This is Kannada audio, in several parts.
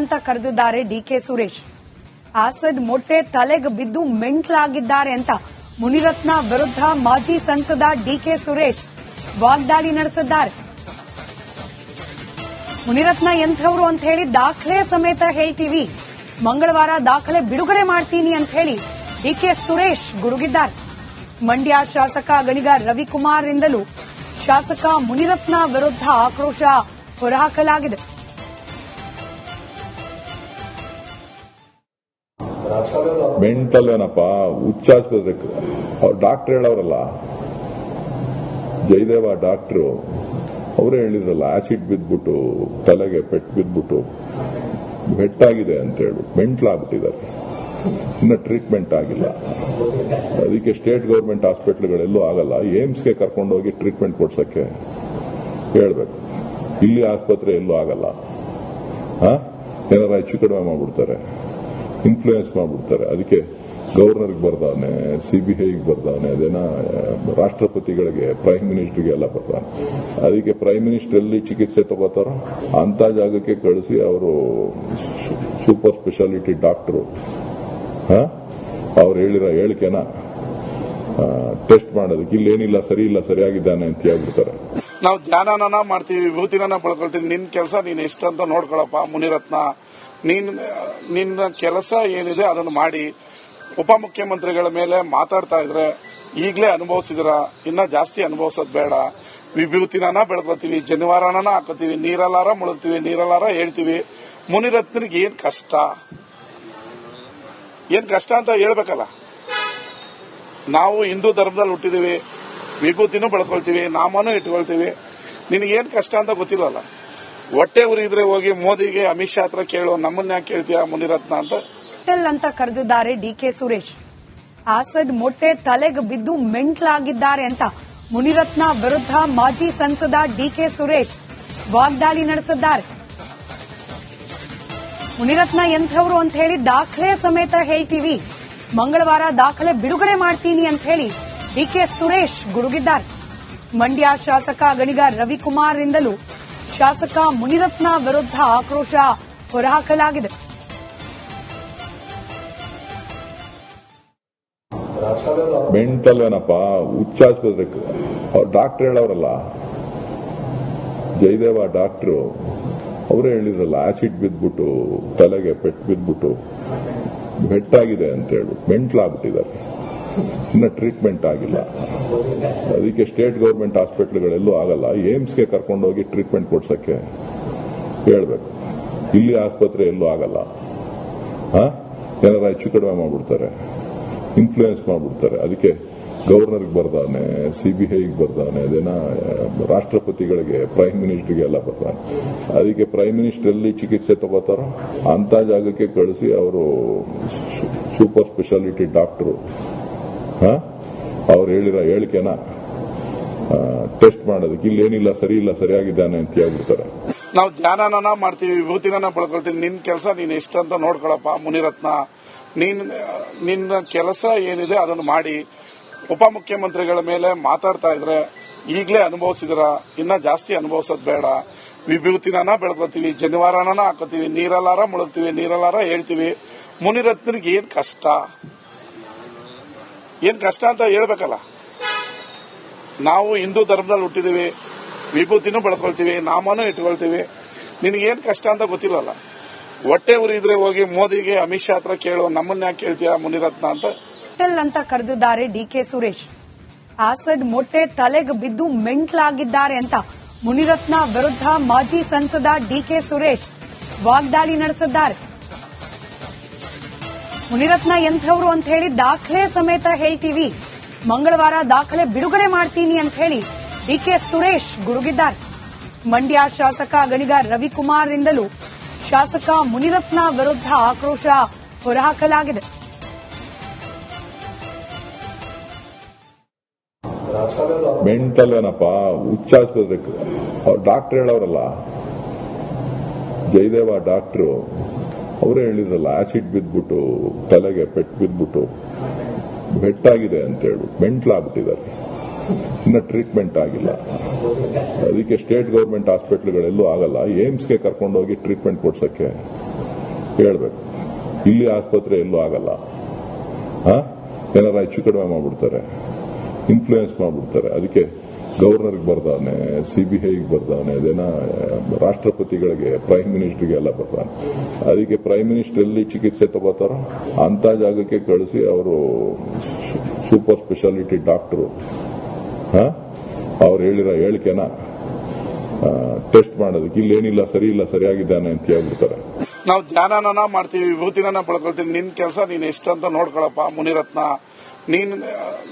ಅಂತ ಕರೆದಿದ್ದಾರೆ ಡಿಕೆ ಸುರೇಶ್. ಆಸದ್ ಮೊಟ್ಟೆ ತಲೆಗೆ ಬಿದ್ದು ಮೆಂಟ್ಲಾಗಿದ್ದಾರೆ ಅಂತ ಮುನಿರತ್ನ ವಿರುದ್ಧ ಮಾಜಿ ಸಂಸದ ಡಿಕೆ ಸುರೇಶ್ ವಾಗ್ದಾಳಿ ನಡೆಸಿದ್ದಾರೆ. ಮುನಿರತ್ನ ಎಂಥವ್ರು ಅಂತ ಹೇಳಿ ದಾಖಲೆ ಸಮೇತ ಹೇಳ್ತೀವಿ. ಮಂಗಳವಾರ ದಾಖಲೆ ಬಿಡುಗಡೆ ಮಾಡ್ತೀನಿ ಅಂತ ಹೇಳಿ ಡಿಕೆ ಸುರೇಶ್ ಗುರುಗಿದ್ದಾರೆ. ಮಂಡ್ಯ ಶಾಸಕ ಗಣಿಗ ರವಿಕುಮಾರ್ ಇಂದಲೂ ಶಾಸಕ ಮುನಿರತ್ನ ವಿರುದ್ಧ ಆಕ್ರೋಶ ಹೊರಹಾಕಲಾಗಿದೆ. ಮೆಂಟಲ್ ಏನಪ್ಪ? ಹುಚ್ಚಾಸ್ಪತ್ರೆ ಅವ್ರು ಡಾಕ್ಟರ್ ಹೇಳೋರಲ್ಲ. ಜಯದೇವ ಡಾಕ್ಟ್ರು ಅವರೇ ಹೇಳಿದ್ರಲ್ಲ ಆಸಿಡ್ ಬಿದ್ಬಿಟ್ಟು, ತಲೆಗೆ ಪೆಟ್ಟು ಬಿದ್ಬಿಟ್ಟು, ಬೆಟ್ಟಾಗಿದೆ ಅಂತ ಹೇಳಿ ಮೆಂಟ್ಲಾಗ್ಬಿಟ್ಟಿದ್ದಾರೆ ಇನ್ನ ಟ್ರೀಟ್ಮೆಂಟ್ ಆಗಿಲ್ಲ. ಅದಕ್ಕೆ ಸ್ಟೇಟ್ ಗೌರ್ಮೆಂಟ್ ಹಾಸ್ಪಿಟ್ಲ್ಗಳೆಲ್ಲೂ ಆಗಲ್ಲ. ಏಮ್ಸ್ಗೆ ಕರ್ಕೊಂಡೋಗಿ ಟ್ರೀಟ್ಮೆಂಟ್ ಕೊಡ್ಸಕ್ಕೆ ಹೇಳ್ಬೇಕು. ಇಲ್ಲಿ ಆಸ್ಪತ್ರೆ ಎಲ್ಲೂ ಆಗಲ್ಲ. ಏನಾರ ಹೆಚ್ಚು ಕಡಿಮೆ ಮಾಡ್ಬಿಡ್ತಾರೆ. ಇನ್ಫ್ಲೂಯೆನ್ಸ್ ಮಾಡ್ಬಿಡ್ತಾರೆ. ಅದಕ್ಕೆ ಗವರ್ನರ್ಗೆ ಬರ್ದಾನೆ ಸಿಬಿಐಗೆ ಬರ್ದಾನೆ, ಅದೇನ ರಾಷ್ಟ್ರಪತಿಗಳಿಗೆ ಪ್ರೈಮ್ ಮಿನಿಸ್ಟರ್ಗೆ ಎಲ್ಲ ಬರ್ದಾನೆ. ಅದಕ್ಕೆ ಪ್ರೈಮ್ ಮಿನಿಸ್ಟರ್ ಎಲ್ಲಿ ಚಿಕಿತ್ಸೆ ತಗೋತಾರೋ ಅಂತ ಜಾಗಕ್ಕೆ ಕಳಿಸಿ ಅವರು ಸೂಪರ್ ಸ್ಪೆಷಾಲಿಟಿ ಡಾಕ್ಟರು ಅವ್ರು ಹೇಳಿರೋ ಹೇಳಿಕೆನ ಟೆಸ್ಟ್ ಮಾಡೋದಕ್ಕೆ ಇಲ್ಲೇನಿಲ್ಲ, ಸರಿ ಇಲ್ಲ, ಸರಿಯಾಗಿದ್ದಾನೆ ಅಂತ ಹೇಳ್ಬಿಡ್ತಾರೆ. ನಾವು ಧ್ಯಾನನ ಮಾಡ್ತೀವಿ ವಿಭೂತಿನ ಪಡ್ಕೊಳ್ತೀವಿ, ನಿನ್ ಕೆಲಸ ನೀನ್ ಎಷ್ಟಂತ ನೋಡ್ಕೊಳಪ್ಪ, ಮುನಿರತ್ನ. ನೀನ್, ನಿನ್ನ ಕೆಲಸ ಏನಿದೆ ಅದನ್ನು ಮಾಡಿ, ಉಪಮುಖ್ಯಮಂತ್ರಿಗಳ ಮೇಲೆ ಮಾತಾಡ್ತಾ ಇದ್ರೆ ಈಗಲೇ ಅನುಭವಿಸಿದ್ರ? ಇನ್ನ ಜಾಸ್ತಿ ಅನುಭವಿಸೋದ್ ಬೇಡ. ವಿಭೂತಿನ ಬೆಳ್ಕೊತೀವಿ ಜನಿವಾರನ ಹಾಕೋತೀವಿ, ನೀರಲ್ಲಾರ ಮುಳುಗ್ತೀವಿ, ನೀರಲ್ಲಾರ ಹೇಳ್ತೀವಿ. ಮುನಿರತ್ನಿಗೆ ಏನ್ ಕಷ್ಟ? ಏನ್ ಕಷ್ಟ ಅಂತ ಹೇಳ್ಬೇಕಲ್ಲ. ನಾವು ಹಿಂದೂ ಧರ್ಮದಲ್ಲಿ ಹುಟ್ಟಿದೀವಿ, ವಿಭೂತಿನೂ ಬೆಳ್ಕೊಳ್ತೀವಿ, ನಾಮನೂ ಇಟ್ಕೊಳ್ತೀವಿ. ನಿನಗೇನ್ ಕಷ್ಟ ಅಂತ ಗೊತ್ತಿಲ್ಲಲ್ಲ. ಹೊಟ್ಟೆ ಉರಿದ್ರೆ ಹೋಗಿ ಮೋದಿಗೆ ಅಮಿತ್ ಶಾ ಹತ್ರ ಕೇಳು, ನಮ್ಮನ್ನ ಯಾಕೆ ಕೇಳ್ತೀಯಾ ಮುನಿರತ್ನ ಅಂತ? ಹೋಟೆಲ್ ಅಂತ ಕರೆದಿದ್ದಾರೆ ಡಿಕೆ ಸುರೇಶ್. ಆಸದ್ ಮೊಟ್ಟೆ ತಲೆಗೆ ಬಿದ್ದು ಮೆಂಟ್ಲಾಗಿದ್ದಾರೆ ಅಂತ ಮುನಿರತ್ನ ವಿರುದ್ಧ ಮಾಜಿ ಸಂಸದ ಡಿಕೆ ಸುರೇಶ್ ವಾಗ್ದಾಳಿ ನಡೆಸಿದ್ದಾರೆ. ಮುನಿರತ್ನ ಎಂಥವ್ರು ಅಂತ ಹೇಳಿ ದಾಖಲೆ ಸಮೇತ ಹೇಳ್ತೀವಿ. ಮಂಗಳವಾರ ದಾಖಲೆ ಬಿಡುಗಡೆ ಮಾಡ್ತೀನಿ ಅಂತ ಹೇಳಿ ಡಿಕೆ ಸುರೇಶ್ ಗುಡುಗಿದ್ದಾರೆ. ಮಂಡ್ಯ ಶಾಸಕ ಗಣಿಗ ರವಿಕುಮಾರ್ ರಿಂದಲೂ ಶಾಸಕ ಮುನಿರತ್ನ ವಿರುದ್ಧ ಆಕ್ರೋಶ ಹೊರಹಾಕಲಾಗಿದೆ. ಮೆಂಟಲ್ ಏನಪ್ಪ ಹುಚ್ಚಾಸ್ಪತ್ರೆ ಅವ್ರು ಡಾಕ್ಟರ್ ಹೇಳೋರಲ್ಲ. ಜಯದೇವ ಡಾಕ್ಟ್ರು, ಅವರೇ ಹೇಳಿದ್ರಲ್ಲ, ಆಸಿಡ್ ಬಿದ್ಬಿಟ್ಟು ತಲೆಗೆ ಪೆಟ್ಟು ಬಿದ್ಬಿಟ್ಟು ಬೆಟ್ಟಾಗಿದೆ ಅಂತ ಹೇಳಿ ಮೆಂಟ್ಲಾಗ್ಬಿಟ್ಟಿದ್ದಾರೆ. ಇನ್ನು ಟ್ರೀಟ್ಮೆಂಟ್ ಆಗಿಲ್ಲ. ಅದಕ್ಕೆ ಸ್ಟೇಟ್ ಗೌರ್ಮೆಂಟ್ ಹಾಸ್ಪಿಟ್ಲ್ಗಳೆಲ್ಲೂ ಆಗಲ್ಲ. ಏಮ್ಸ್ಗೆ ಕರ್ಕೊಂಡೋಗಿ ಟ್ರೀಟ್ಮೆಂಟ್ ಕೊಡ್ಸಕ್ಕೆ ಹೇಳ್ಬೇಕು. ಇಲ್ಲಿ ಆಸ್ಪತ್ರೆ ಎಲ್ಲೂ ಆಗಲ್ಲ. ಏನಾರ ಹೆಚ್ಚು ಕಡಿಮೆ ಮಾಡ್ಬಿಡ್ತಾರೆ. ಇನ್ಫ್ಲೂಯೆನ್ಸ್ ಮಾಡ್ಬಿಡ್ತಾರೆ. ಅದಕ್ಕೆ ಗವರ್ನರ್ಗೆ ಬರ್ದಾನೆ ಸಿಬಿಐಗೆ ಬರ್ದಾನೆ ಅದೇನ ರಾಷ್ಟ್ರಪತಿಗಳಿಗೆ ಪ್ರೈಮ್ ಮಿನಿಸ್ಟರ್ಗೆ ಎಲ್ಲ ಬರ್ತಾನೆ ಅದಕ್ಕೆ ಪ್ರೈಮ್ ಮಿನಿಸ್ಟರ್ ಎಲ್ಲಿ ಚಿಕಿತ್ಸೆ ತಗೋತಾರೋ ಅಂತ ಜಾಗಕ್ಕೆ ಕಳಿಸಿ ಅವರು ಸೂಪರ್ ಸ್ಪೆಷಾಲಿಟಿ ಡಾಕ್ಟರು ಅವ್ರು ಹೇಳಿರೋ ಹೇಳಿಕೆನ ಟೆಸ್ಟ್ ಮಾಡೋದಕ್ಕೆ ಇಲ್ಲೇನಿಲ್ಲ, ಸರಿ ಇಲ್ಲ, ಸರಿಯಾಗಿದ್ದಾನೆ ಅಂತ ಹೇಳ್ಬಿಡ್ತಾರೆ. ನಾವು ಧ್ಯಾನನ ಮಾಡ್ತೀವಿ ವಿಭೂತಿನ ಪಡ್ಕೊಳ್ತೀವಿ. ನಿನ್ ಕೆಲಸ ನೀನ್ ಎಷ್ಟಂತ ನೋಡ್ಕೊಳಪ್ಪ, ಮುನಿರತ್ನ. ನೀನ್ ನಿನ್ನ ಕೆಲಸ ಏನಿದೆ ಅದನ್ನು ಮಾಡಿ. ಉಪಮುಖ್ಯಮಂತ್ರಿಗಳ ಮೇಲೆ ಮಾತಾಡ್ತಾ ಇದ್ರೆ ಈಗಲೇ ಅನುಭವಿಸಿದ್ರ? ಇನ್ನ ಜಾಸ್ತಿ ಅನುಭವಿಸೋದ್ ಬೇಡ. ವಿಭೂತಿನ ಬೆಳ್ಕೊತೀವಿ ಜನಿವಾರನ ಹಾಕೋತೀವಿ, ನೀರಲ್ಲಾರ ಮುಳುಗ್ತೀವಿ, ನೀರಲ್ಲಾರ ಹೇಳ್ತೀವಿ. ಮುನಿರತ್ನಿಗೆ ಏನ್ ಕಷ್ಟ? ಏನ್ ಕಷ್ಟ ಅಂತ ಹೇಳ್ಬೇಕಲ್ಲ. ನಾವು ಹಿಂದೂ ಧರ್ಮದಲ್ಲಿ ಹುಟ್ಟಿದೀವಿ, ವಿಭೂತಿನೂ ಬಳಸ್ಕೊಳ್ತೀವಿ ನಾಮನೂ ಇಟ್ಕೊಳ್ತೀವಿ. ನಿನಗೇನ್ ಕಷ್ಟ ಅಂತ ಗೊತ್ತಿಲ್ಲಲ್ಲ. ಹೊಟ್ಟೆ ಉರಿದ್ರೆ ಹೋಗಿ ಮೋದಿಗೆ ಅಮಿತ್ ಶಾ ಹತ್ರ ಕೇಳು, ನಮ್ಮನ್ನ ಯಾಕೆ ಕೇಳ್ತೀಯ ಮುನಿರತ್ನ ಅಂತ. ಅಂತ ಕರೆದಿದ್ದಾರೆ ಡಿಕೆ ಸುರೇಶ್. ಆಸದ್ ಮೊಟ್ಟೆ ತಲೆಗೆ ಬಿದ್ದು ಮೆಂಟ್ಲಾಗಿದ್ದಾರೆ ಅಂತ ಮುನಿರತ್ನ ವಿರುದ್ಧ ಮಾಜಿ ಸಂಸದ ಡಿ ಕೆ ಸುರೇಶ್ ವಾಗ್ದಾಳಿ ನಡೆಸಿದ್ದಾರೆ. ಮುನಿರತ್ನ ಎಂಥವ್ರು ಅಂತ ಹೇಳಿ ದಾಖಲೆ ಸಮೇತ ಹೇಳ್ತೀವಿ. ಮಂಗಳವಾರ ದಾಖಲೆ ಬಿಡುಗಡೆ ಮಾಡ್ತೀನಿ ಅಂತ ಹೇಳಿ ಡಿಕೆ ಸುರೇಶ್ ಗುಡುಗಿದ್ದಾರೆ ಮಂಡ್ಯ ಶಾಸಕ ಗಣಿಗ ರವಿಕುಮಾರ್ ರಿಂದಲೂ ಶಾಸಕ ಮುನಿರತ್ನ ವಿರುದ್ಧ ಆಕ್ರೋಶ ಹೊರಹಾಕಲಾಗಿದೆ. ಮೆಂಟಲ್ ಏನಪ್ಪ ಹುಚ್ಚಾಸ್ಪತ್ರೆ ಡಾಕ್ಟರ್ ಹೇಳೋರಲ್ಲ. ಜಯದೇವ ಡಾಕ್ಟ್ರು. ಅವರೇ ಹೇಳಿದ್ರಲ್ಲ ಆಸಿಡ್ ಬಿದ್ಬಿಟ್ಟು, ತಲೆಗೆ ಪೆಟ್ಟು ಬಿದ್ಬಿಟ್ಟು, ಬೆಟ್ಟಾಗಿದೆ ಅಂತ ಹೇಳು ಮೆಂಟ್ಲಾಗ್ಬಿಟ್ಟಿದ್ದಾರೆ ಇನ್ನು ಟ್ರೀಟ್ಮೆಂಟ್ ಆಗಿಲ್ಲ. ಅದಕ್ಕೆ ಸ್ಟೇಟ್ ಗೌರ್ಮೆಂಟ್ ಹಾಸ್ಪಿಟ್ಲ್ಗಳೆಲ್ಲೂ ಆಗಲ್ಲ. ಏಮ್ಸ್ಗೆ ಕರ್ಕೊಂಡೋಗಿ ಟ್ರೀಟ್ಮೆಂಟ್ ಕೊಡ್ಸಕ್ಕೆ ಹೇಳ್ಬೇಕು. ಇಲ್ಲಿ ಆಸ್ಪತ್ರೆ ಎಲ್ಲೂ ಆಗಲ್ಲ. ಏನಾರ ಹೆಚ್ಚು ಕಡಿಮೆ ಮಾಡ್ಬಿಡ್ತಾರೆ. ಇನ್ಫ್ಲೂಯೆನ್ಸ್ ಮಾಡ್ಬಿಡ್ತಾರೆ. ಅದಕ್ಕೆ ಗವರ್ನರ್ಗೆ ಬರ್ದಾನೆ ಸಿಬಿಐಗೆ ಬರ್ದಾನೆ ಅದೇನ ರಾಷ್ಟ್ರಪತಿಗಳಿಗೆ ಪ್ರೈಮ್ ಮಿನಿಸ್ಟರ್ಗೆ ಎಲ್ಲ ಬರ್ತಾನೆ ಅದಕ್ಕೆ ಪ್ರೈಮ್ ಮಿನಿಸ್ಟರ್ ಎಲ್ಲಿ ಚಿಕಿತ್ಸೆ ತಗೋತಾರೋ ಅಂತ ಜಾಗಕ್ಕೆ ಕಳಿಸಿ ಅವರು ಸೂಪರ್ ಸ್ಪೆಷಾಲಿಟಿ ಡಾಕ್ಟರು ಅವ್ರು ಹೇಳಿರೋ ಹೇಳಿಕೆನ ಟೆಸ್ಟ್ ಮಾಡೋದಕ್ಕೆ. ಇಲ್ಲೇನಿಲ್ಲ ಸರಿ ಇಲ್ಲ ಸರಿಯಾಗಿದ್ದಾನೆ ಅಂತ ಹೇಳ್ಬಿಡ್ತಾರೆ. ನಾವು ಧ್ಯಾನನ ಮಾಡ್ತೀವಿ ವಿಭೂತಿನ ಪಡ್ಕೊಳ್ತೀವಿ. ನಿನ್ ಕೆಲಸ ನೀನ್ ಎಷ್ಟು ಅಂತ ನೋಡ್ಕೊಳಪ್ಪ, ಮುನಿರತ್ನ. ನೀನ್,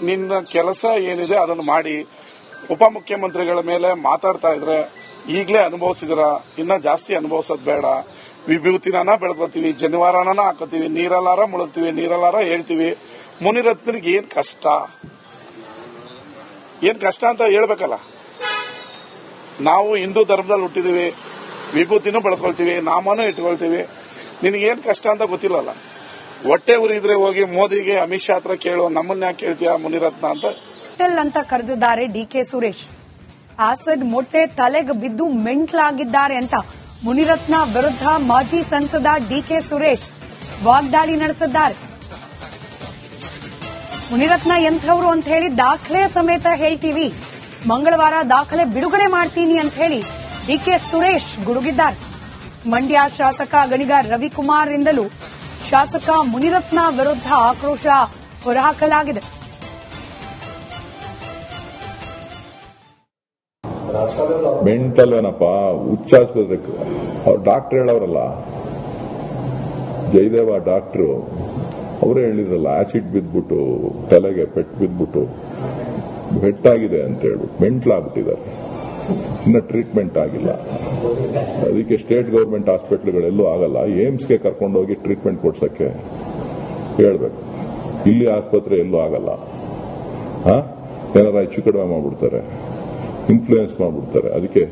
ನಿನ್ನ ಕೆಲಸ ಏನಿದೆ ಅದನ್ನು ಮಾಡಿ. ಉಪಮುಖ್ಯಮಂತ್ರಿಗಳ ಮೇಲೆ ಮಾತಾಡ್ತಾ ಇದ್ರೆ ಈಗಲೇ ಅನುಭವಿಸಿದ್ರ, ಇನ್ನ ಜಾಸ್ತಿ ಅನುಭವಿಸೋದ್ ಬೇಡ. ವಿಭೂತಿನ ಬೆಳ್ಕೋತೀವಿ ಜನಿವಾರನ ಹಾಕೋತೀವಿ ನೀರಲ್ಲಾರ ಮುಳುಗ್ತೀವಿ, ನೀರಲ್ಲಾರ ಹೇಳ್ತೀವಿ. ಮುನಿರತ್ನಿಗೆ ಏನ್ ಕಷ್ಟ? ಏನ್ ಕಷ್ಟ ಅಂತ ಹೇಳ್ಬೇಕಲ್ಲ? ನಾವು ಹಿಂದೂ ಧರ್ಮದಲ್ಲಿ ಹುಟ್ಟಿದೀವಿ, ವಿಭೂತಿನೂ ಬೆಳ್ಕೊಳ್ತೀವಿ ನಾಮನೂ ಇಟ್ಕೊಳ್ತೀವಿ. ನಿನಗೇನ್ ಕಷ್ಟ ಅಂತ ಗೊತ್ತಿಲ್ಲಲ್ಲ? ಹೊಟ್ಟೆ ಉರಿದ್ರೆ ಹೋಗಿ ಮೋದಿಗೆ ಅಮಿತ್ ಶಾ ಹತ್ರ ಕೇಳು, ನಮ್ಮನ್ನ ಯಾಕೆ ಕೇಳ್ತೀಯ ಮುನಿರತ್ನ ಅಂತ ಅಂತ ಕರೆದಿದ್ದಾರೆ ಡಿ ಕೆ ಸುರೇಶ್. ಆಸದ್ ಮೊಟ್ಟೆ ತಲೆಗೆ ಬಿದ್ದು ಮೆಂಟ್ಲಾಗಿದ್ದಾರೆ ಅಂತ ಮುನಿರತ್ನ ವಿರುದ್ಧ ಮಾಜಿ ಸಂಸದ ಡಿಕೆ ಸುರೇಶ್ ವಾಗ್ದಾಳಿ ನಡೆಸಿದ್ದಾರೆ. ಮುನಿರತ್ನ ಎಂಥವ್ರು ಅಂತ ಹೇಳಿ ದಾಖಲೆ ಸಮೇತ ಹೇಳ್ತೀವಿ. ಮಂಗಳವಾರ ದಾಖಲೆ ಬಿಡುಗಡೆ ಮಾಡ್ತೀನಿ ಅಂತ ಹೇಳಿ ಡಿಕೆ ಸುರೇಶ್ ಗುಡುಗಿದ್ದಾರೆ. ಮಂಡ್ಯ ಶಾಸಕ ಗಣಿಗ ರವಿಕುಮಾರ್ ರಿಂದಲೂ ಶಾಸಕ ಮುನಿರತ್ನ ವಿರುದ್ಧ ಆಕ್ರೋಶ ಹೊರಹಾಕಲಾಗಿದೆ. ಮೆಂಟಲ್ ಏನಪ್ಪ? ಹುಚ್ಚಾಸ್ಪತ್ರೆ ಅವ್ರು ಡಾಕ್ಟರ್ ಹೇಳೋರಲ್ಲ ಜಯದೇವ ಡಾಕ್ಟ್ರು, ಅವರೇ ಹೇಳಿದ್ರಲ್ಲ, ಆಸಿಡ್ ಬಿದ್ಬಿಟ್ಟು, ತಲೆಗೆ ಪೆಟ್ಟು ಬಿದ್ಬಿಟ್ಟು, ಬೆಟ್ಟಾಗಿದೆ ಅಂತ ಹೇಳ್ಬಿಟ್ಟು ಮೆಂಟ್ಲಾಗ್ಬಿಟ್ಟಿದ್ದಾರೆ ಇನ್ನ ಟ್ರೀಟ್ಮೆಂಟ್ ಆಗಿಲ್ಲ. ಅದಕ್ಕೆ ಸ್ಟೇಟ್ ಗೌರ್ಮೆಂಟ್ ಹಾಸ್ಪಿಟ್ಲ್ಗಳೆಲ್ಲೂ ಆಗಲ್ಲ. ಏಮ್ಸ್ಗೆ ಕರ್ಕೊಂಡೋಗಿ ಟ್ರೀಟ್ಮೆಂಟ್ ಕೊಡ್ಸಕ್ಕೆ ಹೇಳ್ಬೇಕು. ಇಲ್ಲಿ ಆಸ್ಪತ್ರೆ ಎಲ್ಲೂ ಆಗಲ್ಲ. ಏನಾರ ಹೆಚ್ಚು ಕಡಿಮೆ ಮಾಡ್ಬಿಡ್ತಾರೆ. ಇನ್ಫ್ಲೂಯೆನ್ಸ್ ಮಾಡಿಬಿಡ್ತಾರೆ. ಅದಕ್ಕೆ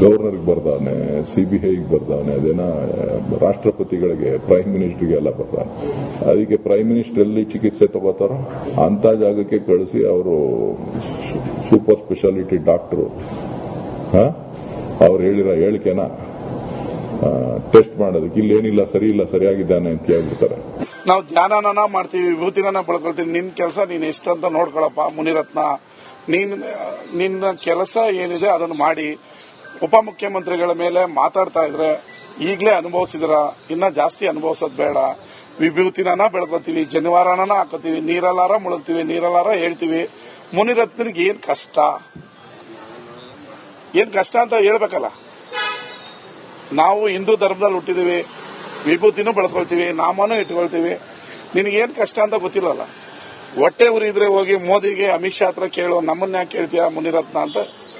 ಗವರ್ನರ್ಗೆ ಬರ್ದಾನೆ ಸಿಬಿಐಗೆ ಬರ್ದಾನೆ, ಅದೇನ, ರಾಷ್ಟ್ರಪತಿಗಳಿಗೆ ಪ್ರೈಮ್ ಮಿನಿಸ್ಟರ್ಗೆ ಎಲ್ಲ ಬರ್ತಾನೆ ಅದಕ್ಕೆ ಪ್ರೈಮ್ ಮಿನಿಸ್ಟರ್ ಎಲ್ಲಿ ಚಿಕಿತ್ಸೆ ತಗೋತಾರೋ, ಅಂತ ಜಾಗಕ್ಕೆ ಕಳಿಸಿ ಅವರು ಸೂಪರ್ ಸ್ಪೆಷಾಲಿಟಿ ಡಾಕ್ಟ್ರು ಅವ್ರು ಹೇಳಿರೋ ಹೇಳಿಕೆನ ಟೆಸ್ಟ್ ಮಾಡೋದಕ್ಕೆ ಇಲ್ಲೇನಿಲ್ಲ ಸರಿ ಇಲ್ಲ, ಸರಿಯಾಗಿದ್ದಾನೆ ಅಂತ ಹೇಳ್ಬಿಡ್ತಾರೆ. ನಾವು ಧ್ಯಾನನ ಮಾಡ್ತೀವಿ ವಿಭೂತಿನ ಪಡ್ಕೊಳ್ತೀವಿ. ನಿನ್ ಕೆಲಸ ನೀನ್ ಎಷ್ಟಂತ ನೋಡ್ಕೊಳಪ್ಪ, ಮುನಿರತ್ನ. ನೀನ್ ನಿನ್ನ ಕೆಲಸ ಏನಿದೆ ಅದನ್ನು ಮಾಡಿ ಉಪಮುಖ್ಯಮಂತ್ರಿಗಳ ಮೇಲೆ ಮಾತಾಡ್ತಾ ಇದ್ರೆ ಈಗಲೇ ಅನುಭವಿಸಿದ್ರ, ಇನ್ನ ಜಾಸ್ತಿ ಅನುಭವಿಸೋದ್ ಬೇಡ. ವಿಭೂತಿನ ಬೆಳ್ಕೋತೀವಿ ಜನಿವಾರನ ಹಾಕೋತೀವಿ, ನೀರಲ್ಲಾರ ಮುಳುಗ್ತೀವಿ, ನೀರಲ್ಲಾರ ಹೇಳ್ತೀವಿ. ಮುನಿರತ್ನಿಗೆ ಏನ್ ಕಷ್ಟ? ಏನ್ ಕಷ್ಟ ಅಂತ ಹೇಳ್ಬೇಕಲ್ಲ? ನಾವು ಹಿಂದೂ ಧರ್ಮದಲ್ಲಿ ಹುಟ್ಟಿದೀವಿ, ವಿಭೂತಿನೂ ಬೆಳ್ಕೊಳ್ತೀವಿ, ನಾಮನೂ ಇಟ್ಕೊಳ್ತೀವಿ. ನಿನಗೇನ್ ಕಷ್ಟ ಅಂತ ಗೊತ್ತಿಲ್ಲಲ್ಲ? ಹೊಟ್ಟೆ ಉರಿದ್ರೆ ಹೋಗಿ ಮೋದಿಗೆ ಅಮಿತ್ ಶಾ ಹತ್ರ ಕೇಳೋ ನಮ್ಮನ್ನ ಯಾಕೆ ಕೇಳ್ತೀಯಾ ಮುನಿರತ್ನ ಅಂತ.